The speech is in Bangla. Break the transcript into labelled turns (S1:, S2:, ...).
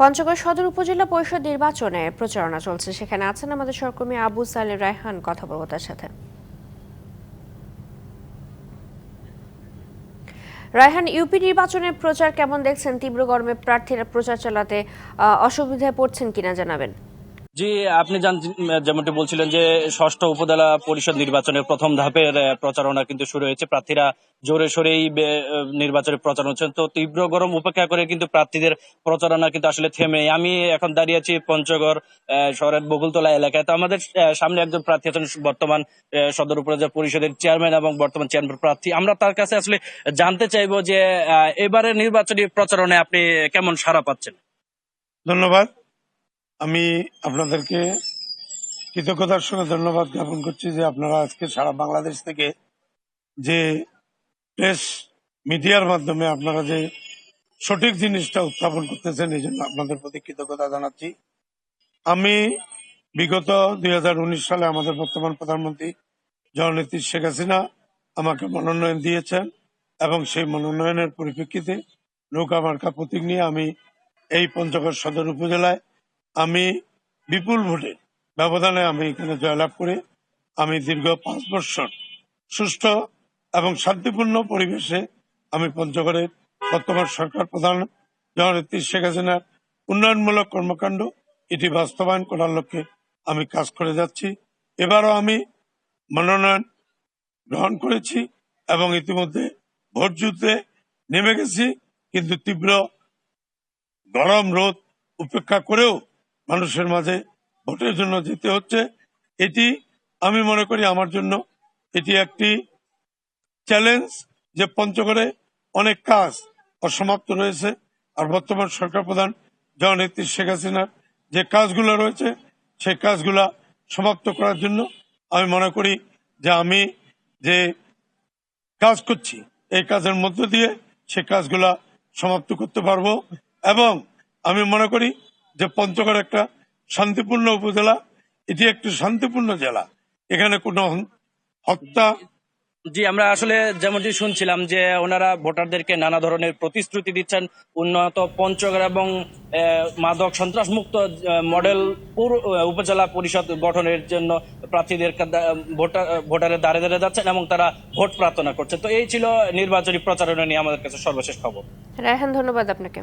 S1: পঞ্চগড় সদর উপজেলা পরিষদ নির্বাচনে প্রচারণা চলছে। সেখানে আছেন আমাদের সহকর্মী আবু সালে রায়হান কথা বলব তার সাথে। রায়হান, ইউপি নির্বাচনের প্রচার কেমন দেখছেন? তীব্র গরমে প্রার্থীরা প্রচার চালাতে অসুবিধায় পড়ছেন কিনা জানাবেন।
S2: জি, আপনি যেমনটি বলছিলেন যে ষষ্ঠ উপজেলা পরিষদ নির্বাচনের প্রথম ধাপের প্রচারণা কিন্তু শুরু হয়েছে। প্রার্থীরা জোরে সোরেই নির্বাচনের প্রচারণা হচ্ছেন তো তীব্র গরম উপেক্ষা করে কিন্তু প্রার্থীদের প্রচারণা কিন্তু আসলে থেমে। আমি এখন দাঁড়িয়ে আছি পঞ্চগড় শহরের বকুলতলা এলাকায়। তো আমাদের সামনে একজন প্রার্থী আছেন, বর্তমান সদর উপজেলা পরিষদের চেয়ারম্যান এবং বর্তমান চেয়ারম্যান প্রার্থী। আমরা তার কাছে আসলে জানতে চাইব যে এবারে নির্বাচনী প্রচারণায় আপনি কেমন সাড়া পাচ্ছেন?
S3: ধন্যবাদ। আমি আপনাদেরকে কৃতজ্ঞতার সঙ্গে ধন্যবাদ জ্ঞাপন করছি যে আপনারা আজকে সারা বাংলাদেশ থেকে যে প্রেস মিডিয়ার মাধ্যমে আপনারা যে সঠিক জিনিসটা উত্থাপন করতেছেন, এই জন্য আপনাদের প্রতি কৃতজ্ঞতা জানাচ্ছি। আমি বিগত দুই হাজার উনিশ সালে আমাদের বর্তমান প্রধানমন্ত্রী জননেত্রী শেখ হাসিনা আমাকে মনোনয়ন দিয়েছেন এবং সেই মনোনয়নের পরিপ্রেক্ষিতে নৌকা মার্কা প্রতীক নিয়ে আমি এই পঞ্চগড় সদর উপজেলায় আমি বিপুল ভোটে ব্যবধানে আমি এখানে জয়লাভ করে আমি দীর্ঘ পাঁচ বছর সুষ্ঠু এবং শান্তিপূর্ণ পরিবেশে আমি পঞ্চগড়ের বর্তমান সরকার প্রধান জননেত্রী শেখ হাসিনার উন্নয়নমূলক কর্মকাণ্ড এটি বাস্তবায়ন করার লক্ষ্যে আমি কাজ করে যাচ্ছি। এবারও আমি মনোনয়ন গ্রহণ করেছি এবং ইতিমধ্যে ভোট যুদ্ধে নেমে গেছি, কিন্তু তীব্র গরম রোদ উপেক্ষা করেও মানুষের মাঝে ভোটের জন্য যেতে হচ্ছে, এটি আমি মনে করি আমার জন্য এটি একটি চ্যালেঞ্জ যে পঞ্চগড়ে অনেক কাজ অসমাপ্ত রয়েছে। আর বর্তমান সরকার প্রধান জননেত্রী শেখ হাসিনার যে কাজগুলো রয়েছে, সেই কাজগুলা সমাপ্ত করার জন্য আমি মনে করি যে আমি যে কাজ করছি, এই কাজের মধ্য দিয়ে সে কাজগুলা সমাপ্ত করতে পারব। এবং আমি মনে করি যে পঞ্চগড় একটা শান্তিপূর্ণ উপজেলা এটি একটি শান্তিপূর্ণ জেলা। এখানে কোনো হত্যা
S2: জি আমরা আসলে যেমনটি শুনছিলাম যে ওনারা ভোটারদেরকে নানা ধরনের প্রতিশ্রুতি দিচ্ছেন উন্নত পঞ্চগড় এবং আহ, মাদক সন্ত্রাস মুক্ত মডেল পৌর আহ, উপজেলা পরিষদ গঠনের জন্য প্রার্থীদের ভোটারের দাঁড়ে দাঁড়িয়ে যাচ্ছেন এবং তারা ভোট প্রার্থনা করছেন। তো এই ছিল নির্বাচনী প্রচারণা নিয়ে আমাদের কাছে সর্বশেষ খবর।
S1: রায়হান ধন্যবাদ আপনাকে।